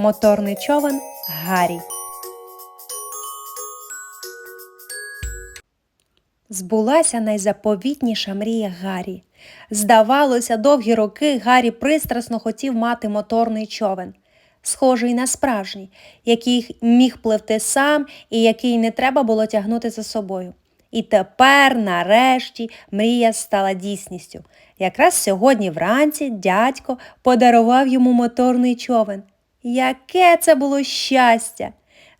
Моторний човен Гаррі. Збулася найзаповітніша мрія Гаррі. Здавалося, довгі роки Гаррі пристрасно хотів мати моторний човен, схожий на справжній, який міг пливти сам і який не треба було тягнути за собою. І тепер, нарешті, мрія стала дійсністю. Якраз сьогодні вранці дядько подарував йому моторний човен. Яке це було щастя!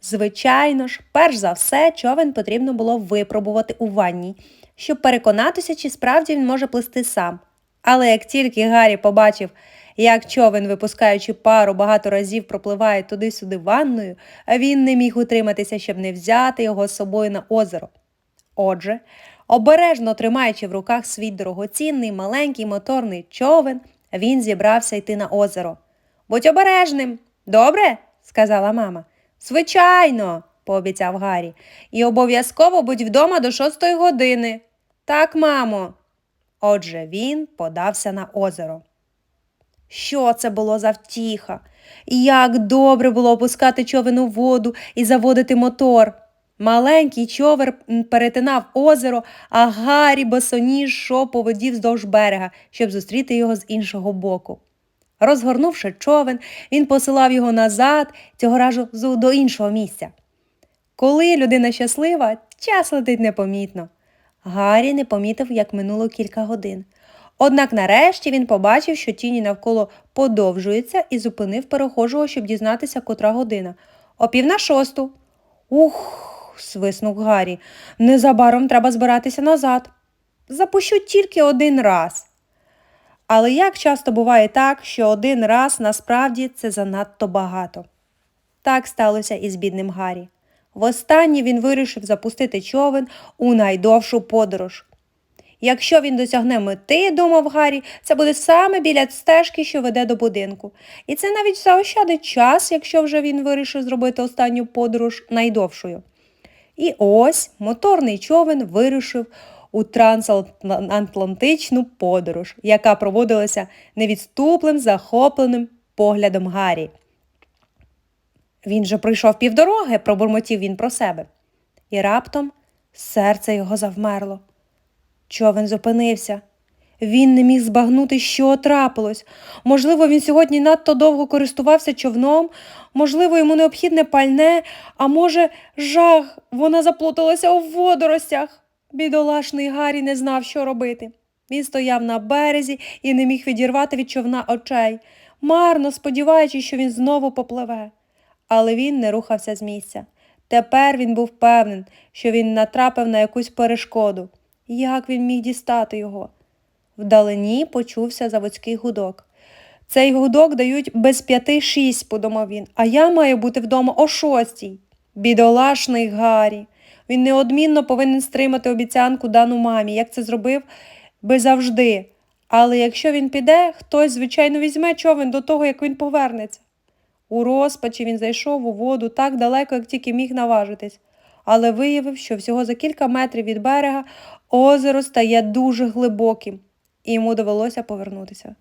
Звичайно ж, перш за все, човен потрібно було випробувати у ванні, щоб переконатися, чи справді він може плисти сам. Але як тільки Гаррі побачив, як човен, випускаючи пару, багато разів пропливає туди-сюди ванною, він не міг утриматися, щоб не взяти його з собою на озеро. Отже, обережно тримаючи в руках свій дорогоцінний маленький моторний човен, він зібрався йти на озеро. Будь обережним, добре? сказала мама. Звичайно, пообіцяв Гаррі. І обов'язково будь вдома до шостої години. Так, мамо. Отже, він подався на озеро. Що це було за втіха? Як добре було опускати човен у воду і заводити мотор. Маленький човер перетинав озеро, а Гаррі босоніж йшов по воді вздовж берега, щоб зустріти його з іншого боку. Розгорнувши човен, він посилав його назад, цього разу до іншого місця. Коли людина щаслива, час летить непомітно. Гаррі не помітив, як минуло кілька годин. Однак нарешті він побачив, що тіні навколо подовжуються і зупинив перехожого, щоб дізнатися, котра година. О пів на шосту. Ух, свиснув Гаррі. Незабаром треба збиратися назад. Запущу тільки один раз. Але як часто буває так, що один раз насправді це занадто багато. Так сталося і з бідним Гаррі. Востаннє він вирішив запустити човен у найдовшу подорож. Якщо він досягне мети, думав Гаррі, це буде саме біля стежки, що веде до будинку. І це навіть заощадить час, якщо вже він вирішив зробити останню подорож найдовшою. І ось моторний човен вирушив у трансатлантичну подорож, яка проводилася невідступним захопленим поглядом Гаррі. Він же пройшов півдороги, пробурмотів він про себе. І раптом серце його завмерло. Човен зупинився. Він не міг збагнути, що трапилось. Можливо, він сьогодні надто довго користувався човном, можливо, йому необхідне пальне, а може, жах, вона заплуталася у водоростях. Бідолашний Гаррі не знав, що робити. Він стояв на березі і не міг відірвати від човна очей, марно сподіваючись, що він знову попливе. Але він не рухався з місця. Тепер він був певен, що він натрапив на якусь перешкоду. Як він міг дістати його? Вдалині почувся заводський гудок. Цей гудок дають без п'яти шість, подумав він, а я маю бути вдома о шостій. Бідолашний Гаррі. Він неодмінно повинен стримати обіцянку дану мамі, як це зробив би завжди. Але якщо він піде, хтось, звичайно, візьме човен до того, як він повернеться. У розпачі він зайшов у воду так далеко, як тільки міг наважитись, але виявив, що всього за кілька метрів від берега озеро стає дуже глибоким, і йому довелося повернутися.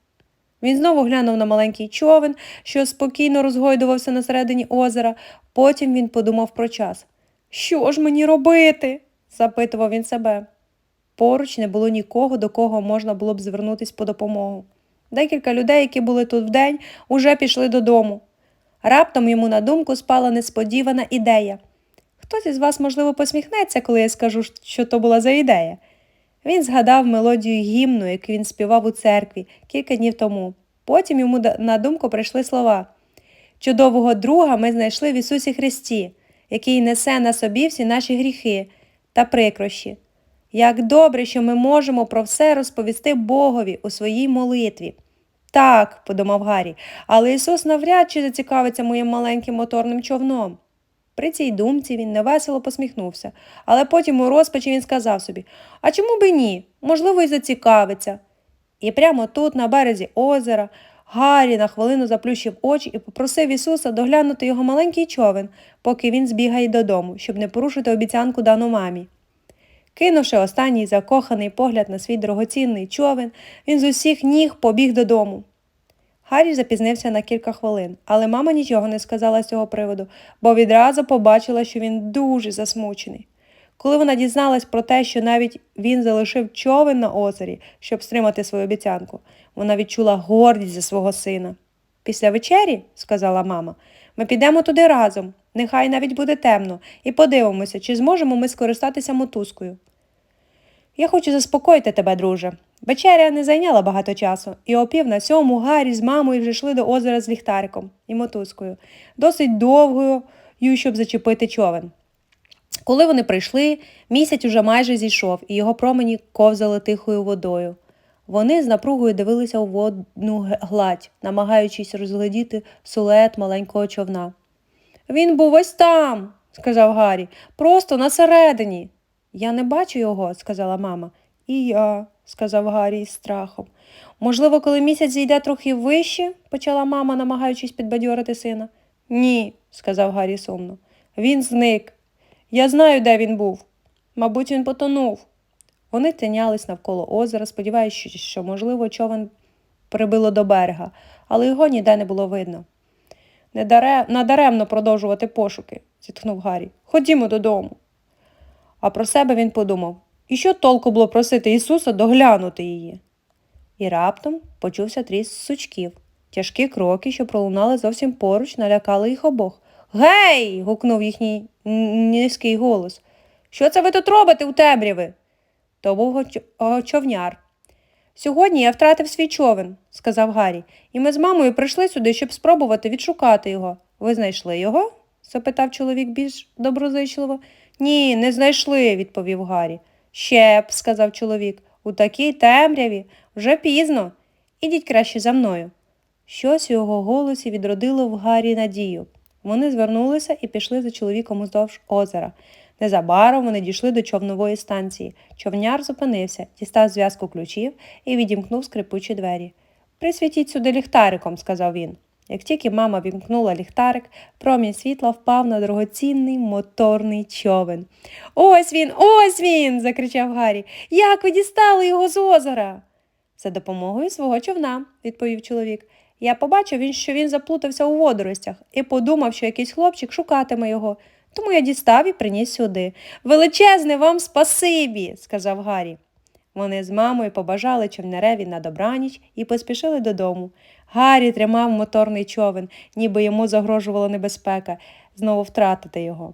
Він знову глянув на маленький човен, що спокійно розгойдувався на середині озера. Потім він подумав про час. Що ж мені робити? запитував він себе. Поруч не було нікого, до кого можна було б звернутися по допомогу. Декілька людей, які були тут вдень, уже пішли додому. Раптом йому на думку спала несподівана ідея. Хтось із вас, можливо, посміхнеться, коли я скажу, що то була за ідея. Він згадав мелодію гімну, яку він співав у церкві кілька днів тому. Потім йому на думку прийшли слова. Чудового друга ми знайшли в Ісусі Христі, який несе на собі всі наші гріхи та прикрощі. Як добре, що ми можемо про все розповісти Богові у своїй молитві. Так, подумав Гаррі, але Ісус навряд чи зацікавиться моїм маленьким моторним човном. При цій думці він невесело посміхнувся, але потім у розпачі він сказав собі А чому би ні? Можливо, і зацікавиться. І прямо тут, на березі озера, Гаррі на хвилину заплющив очі і попросив Ісуса доглянути його маленький човен, поки він збігає додому, щоб не порушити обіцянку дану мамі. Кинувши останній закоханий погляд на свій дорогоцінний човен, він з усіх ніг побіг додому. Гаррі запізнився на кілька хвилин, але мама нічого не сказала з цього приводу, бо відразу побачила, що він дуже засмучений. Коли вона дізналась про те, що навіть він залишив човен на озері, щоб стримати свою обіцянку, вона відчула гордість за свого сина. Після вечері, сказала мама, ми підемо туди разом, нехай навіть буде темно, і подивимося, чи зможемо ми скористатися мотузкою. Я хочу заспокоїти тебе, друже. Вечеря не зайняла багато часу, і о пів на сьому Гаррі з мамою вже йшли до озера з ліхтариком і мотузкою, досить довгою, щоб зачепити човен. Коли вони прийшли, місяць уже майже зійшов, і його промені ковзали тихою водою. Вони з напругою дивилися у водну гладь, намагаючись розглядіти силует маленького човна. Він був ось там, сказав Гаррі, просто на середині. Я не бачу його, сказала мама. І я, сказав Гаррі із страхом. Можливо, коли місяць зійде трохи вище, почала мама, намагаючись підбадьорити сина. Ні, сказав Гаррі сумно. Він зник. Я знаю, де він був. Мабуть, він потонув. Вони тинялись навколо озера, сподіваючись, що, можливо, човен прибило до берега, але його ніде не було видно. Не даре... Надаремно продовжувати пошуки, зітхнув Гаррі. Ходімо додому. А про себе він подумав і що толку було просити Ісуса доглянути її? І раптом почувся тріс сучків. Тяжкі кроки, що пролунали зовсім поруч, налякали їх обох. Гей. гукнув їхній низький голос. Що це ви тут робите у темряви? То був човняр. Сьогодні я втратив свій човен, сказав Гаррі, і ми з мамою прийшли сюди, щоб спробувати відшукати його. Ви знайшли його? запитав чоловік більш доброзичливо. Ні, не знайшли, відповів Гаррі. Ще б, сказав чоловік, у такій темряві вже пізно. Ідіть краще за мною. Щось у його голосі відродило в Гаррі надію. Вони звернулися і пішли за чоловіком уздовж озера. Незабаром вони дійшли до човнової станції. Човняр зупинився, дістав зв'язку ключів і відімкнув скрипучі двері. Присвітіть сюди ліхтариком, сказав він. Як тільки мама вімкнула ліхтарик, промінь світла впав на дорогоцінний моторний човен. Ось він, ось він. закричав Гаррі. Як ви дістали його з озера? За допомогою свого човна, відповів чоловік. Я побачив, що він заплутався у водоростях і подумав, що якийсь хлопчик шукатиме його. Тому я дістав і приніс сюди. Величезне вам спасибі, сказав Гаррі. Вони з мамою побажали човняреві на добраніч і поспішили додому. Гаррі тримав моторний човен, ніби йому загрожувала небезпека знову втратити його.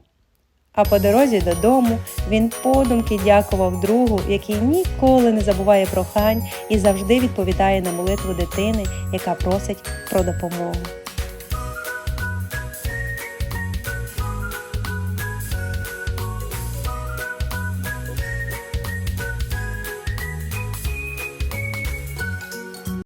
А по дорозі додому він подумки дякував другу, який ніколи не забуває прохань і завжди відповідає на молитву дитини, яка просить про допомогу.